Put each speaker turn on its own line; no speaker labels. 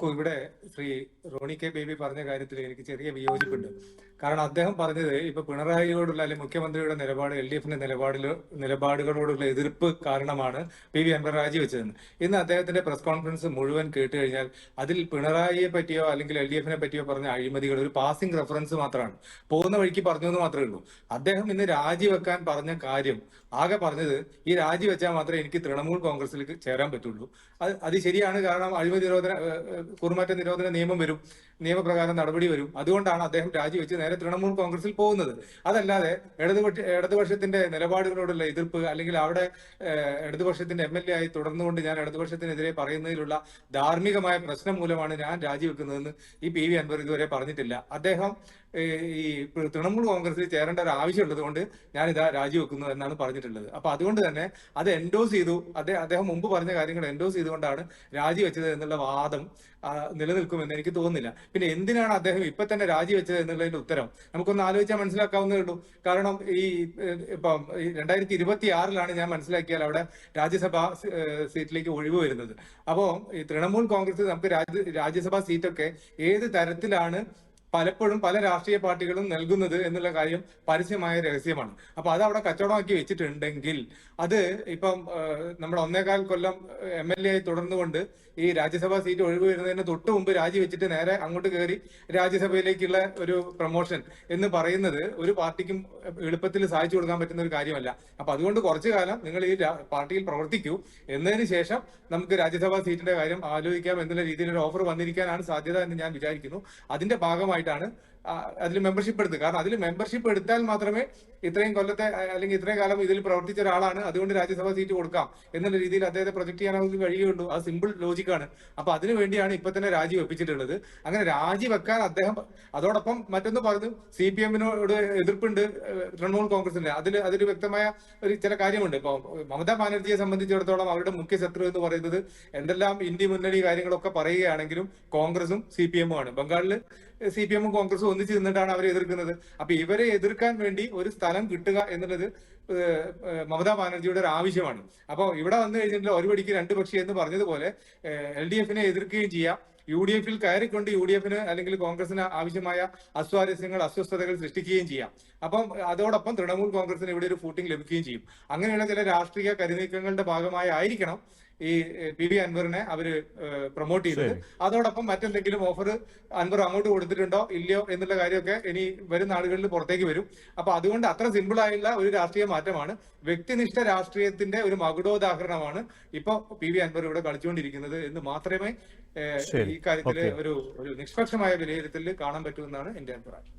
നോക്കൂ ഇവിടെ Shri Roni K baby പറഞ്ഞ കാര്യത്തിൽ എനിക്ക് ചെറിയ വിയോജിപ്പുണ്ട്. കാരണം അദ്ദേഹം പറഞ്ഞത് ഇപ്പൊ പിണറായിയോടുള്ള അല്ലെങ്കിൽ മുഖ്യമന്ത്രിയുടെ നിലപാട് എൽ ഡി എഫിന്റെ നിലപാടിൽ നിലപാടുകളോടുള്ള എതിർപ്പ് കാരണമാണ് പി വി അൻവർ രാജിവെച്ചതെന്ന് ഇന്ന് അദ്ദേഹത്തിന്റെ പ്രസ് കോൺഫറൻസ് മുഴുവൻ കേട്ട് കഴിഞ്ഞാൽ അതിൽ പിണറായിയെ പറ്റിയോ അല്ലെങ്കിൽ എൽ ഡി എഫിനെ പറ്റിയോ പറഞ്ഞ അഴിമതികൾ ഒരു പാസിംഗ് റെഫറൻസ് മാത്രമാണ്. പോകുന്ന വഴിക്ക് പറഞ്ഞു എന്ന് മാത്രമേ ഉള്ളൂ. അദ്ദേഹം ഇന്ന് രാജിവെക്കാൻ പറഞ്ഞ കാര്യം ആകെ പറഞ്ഞത് ഈ രാജിവെച്ചാൽ മാത്രമേ എനിക്ക് തൃണമൂൽ കോൺഗ്രസിലേക്ക് ചേരാൻ പറ്റുള്ളൂ. അത് അത് ശരിയാണ്. കാരണം അഴിമതി നിരോധന കുറുമാറ്റ നിരോധന നിയമം വരും നിയമപ്രകാരം നടപടി വരും. അതുകൊണ്ടാണ് അദ്ദേഹം രാജിവെച്ച് നേരെ തൃണമൂൽ കോൺഗ്രസിൽ പോകുന്നത്. അതല്ലാതെ ഇടതുപക്ഷ ഇടതുപക്ഷത്തിന്റെ നിലപാടുകളോടുള്ള എതിർപ്പ് അല്ലെങ്കിൽ അവിടെ ഇടതുപക്ഷത്തിന്റെ എം എൽ എ ആയി തുടർന്നുകൊണ്ട് ഞാൻ ഇടതുപക്ഷത്തിനെതിരെ പറയുന്നതിലുള്ള ധാർമ്മികമായ പ്രശ്നം മൂലമാണ് ഞാൻ രാജിവെക്കുന്നതെന്ന് ഈ പി വി അൻവർ ഇതുവരെ പറഞ്ഞിട്ടില്ല. അദ്ദേഹം ഈ തൃണമൂൽ കോൺഗ്രസിൽ ചേരേണ്ട ഒരു ആവശ്യമുള്ളത് കൊണ്ട് ഞാൻ ഇതാ രാജിവെക്കുന്നു എന്നാണ് പറഞ്ഞിട്ടുള്ളത്. അപ്പൊ അതുകൊണ്ട് തന്നെ അത് എൻഡോസ് ചെയ്തു. അദ്ദേഹം മുമ്പ് പറഞ്ഞ കാര്യങ്ങൾ എൻഡോസ് ചെയ്തുകൊണ്ടാണ് രാജിവെച്ചത് എന്നുള്ള വാദം നിലനിൽക്കുമെന്ന് എനിക്ക് തോന്നുന്നില്ല. പിന്നെ എന്തിനാണ് അദ്ദേഹം ഇപ്പൊ തന്നെ രാജിവെച്ചത് എന്നുള്ളതിന്റെ ഉത്തരം നമുക്കൊന്ന് ആലോചിച്ചാൽ മനസ്സിലാക്കാവുന്നേ ഉള്ളൂ. കാരണം ഈ ഇപ്പം രണ്ടായിരത്തി ഇരുപത്തി ആറിലാണ് ഞാൻ മനസ്സിലാക്കിയാൽ അവിടെ രാജ്യസഭാ സീറ്റിലേക്ക് ഒഴിവ് വരുന്നത്. അപ്പോ ഈ തൃണമൂൽ കോൺഗ്രസ് നമുക്ക് രാജ്യ രാജ്യസഭാ സീറ്റൊക്കെ ഏത് തരത്തിലാണ് പലപ്പോഴും പല രാഷ്ട്രീയ പാർട്ടികളും നൽകുന്നത് എന്നുള്ള കാര്യം പരസ്യമായ രഹസ്യമാണ്. അപ്പൊ അത് അവിടെ കച്ചവടമാക്കി വെച്ചിട്ടുണ്ടെങ്കിൽ അത് ഇപ്പം നമ്മുടെ ഒന്നേകാൽ കൊല്ലം എം എൽ എ ആയി തുടർന്നുകൊണ്ട് ഈ രാജ്യസഭാ സീറ്റ് ഒഴിവ് വരുന്നതിന് തൊട്ട് മുമ്പ് രാജിവെച്ചിട്ട് നേരെ അങ്ങോട്ട് കയറി രാജ്യസഭയിലേക്കുള്ള ഒരു പ്രൊമോഷൻ എന്ന് പറയുന്നത് ഒരു പാർട്ടിക്കും എളുപ്പത്തിൽ സാധിച്ചു കൊടുക്കാൻ പറ്റുന്ന ഒരു കാര്യമല്ല. അപ്പൊ അതുകൊണ്ട് കുറച്ചു കാലം നിങ്ങൾ ഈ പാർട്ടിയിൽ പ്രവർത്തിക്കൂ. എന്നതിന് ശേഷം നമുക്ക് രാജ്യസഭാ സീറ്റിന്റെ കാര്യം ആലോചിക്കാം എന്നുള്ള രീതിയിൽ ഒരു ഓഫർ വന്നിരിക്കാനാണ് സാധ്യത എന്ന് ഞാൻ വിചാരിക്കുന്നു. അതിന്റെ ഭാഗമായിട്ടാണ് അതിൽ മെമ്പർഷിപ്പ് എടുത്ത്. കാരണം അതിൽ മെമ്പർഷിപ്പ് എടുത്താൽ മാത്രമേ ഇത്രയും കൊല്ലത്തെ അല്ലെങ്കിൽ ഇത്രയും കാലം ഇതിൽ പ്രവർത്തിച്ച ഒരാളാണ്. അതുകൊണ്ട് രാജ്യസഭാ സീറ്റ് കൊടുക്കാം. എന്നുള്ള രീതിയിൽ അദ്ദേഹത്തെ പ്രൊജക്ട് ചെയ്യാൻ അവർക്ക് കഴിയുള്ളൂ അത് സിമ്പിൾ ലോജിക്കാണ് അപ്പൊ അതിനു വേണ്ടിയാണ് ഇപ്പൊ തന്നെ രാജി വെപ്പിച്ചിട്ടുള്ളത്. അങ്ങനെ രാജി വെക്കാൻ അദ്ദേഹം അതോടൊപ്പം മറ്റൊന്ന് പറഞ്ഞു സി പി എമ്മിനോട് എതിർപ്പുണ്ട് തൃണമൂൽ കോൺഗ്രസിന്റെ അതിൽ അതിൽ വ്യക്തമായ ഒരു ചില കാര്യമുണ്ട്. ഇപ്പൊ മമതാ ബാനർജിയെ സംബന്ധിച്ചിടത്തോളം അവരുടെ മുഖ്യ ശത്രു എന്ന് പറയുന്നത് എന്തെല്ലാം ഇന്ത്യ മുന്നണി കാര്യങ്ങളൊക്കെ പറയുകയാണെങ്കിലും കോൺഗ്രസും സി പി എമ്മും ആണ്. ബംഗാളിൽ സി പി എമ്മും കോൺഗ്രസും ഒന്നിച്ച് നിന്നിട്ടാണ് അവരെ എതിർക്കുന്നത്. അപ്പൊ ഇവരെ എതിർക്കാൻ വേണ്ടി ഒരു സ്ഥലം കിട്ടുക എന്നുള്ളത് മമതാ ബാനർജിയുടെ ഒരു ആവശ്യമാണ്. അപ്പൊ ഇവിടെ വന്നു കഴിഞ്ഞിട്ടുള്ള ഒരു പടിക്ക് രണ്ട് പക്ഷി എന്ന് പറഞ്ഞതുപോലെ എൽ ഡി എഫിനെ എതിർക്കുകയും ചെയ്യാം. യു ഡി എഫിൽ കയറിക്കൊണ്ട് യു ഡി എഫിന് അല്ലെങ്കിൽ കോൺഗ്രസിന് ആവശ്യമായ അസ്വാരസ്യങ്ങൾ അസ്വസ്ഥതകൾ സൃഷ്ടിക്കുകയും ചെയ്യാം. അപ്പം അതോടൊപ്പം തൃണമൂൽ കോൺഗ്രസിന് ഇവിടെ ഒരു ഫൂട്ടിംഗ് ലഭിക്കുകയും ചെയ്യും. അങ്ങനെയുള്ള ചില രാഷ്ട്രീയ കരുനീക്കങ്ങളുടെ ഭാഗമായി ആയിരിക്കണം ഈ പി വി അൻവറിനെ അവർ പ്രൊമോട്ട് ചെയ്തത്. അതോടൊപ്പം മറ്റെന്തെങ്കിലും ഓഫർ അൻവർ അങ്ങോട്ട് കൊടുത്തിട്ടുണ്ടോ ഇല്ലയോ എന്നുള്ള കാര്യമൊക്കെ ഇനി വരുന്ന ആളുകളിൽ പുറത്തേക്ക് വരും. അപ്പൊ അതുകൊണ്ട് അത്ര സിമ്പിൾ ആയുള്ള ഒരു രാഷ്ട്രീയ മാറ്റമാണ്. വ്യക്തിനിഷ്ഠ രാഷ്ട്രീയത്തിന്റെ ഒരു മകുടോദാഹരണമാണ് ഇപ്പൊ പി വി അൻവർ ഇവിടെ കളിച്ചുകൊണ്ടിരിക്കുന്നത് എന്ന് മാത്രമേ ഈ
കാര്യത്തിൽ
ഒരു ഒരു നിഷ്പക്ഷമായ വിലയിരുത്തലിൽ കാണാൻ പറ്റൂ എന്നാണ് എന്റെ അഭിപ്രായം.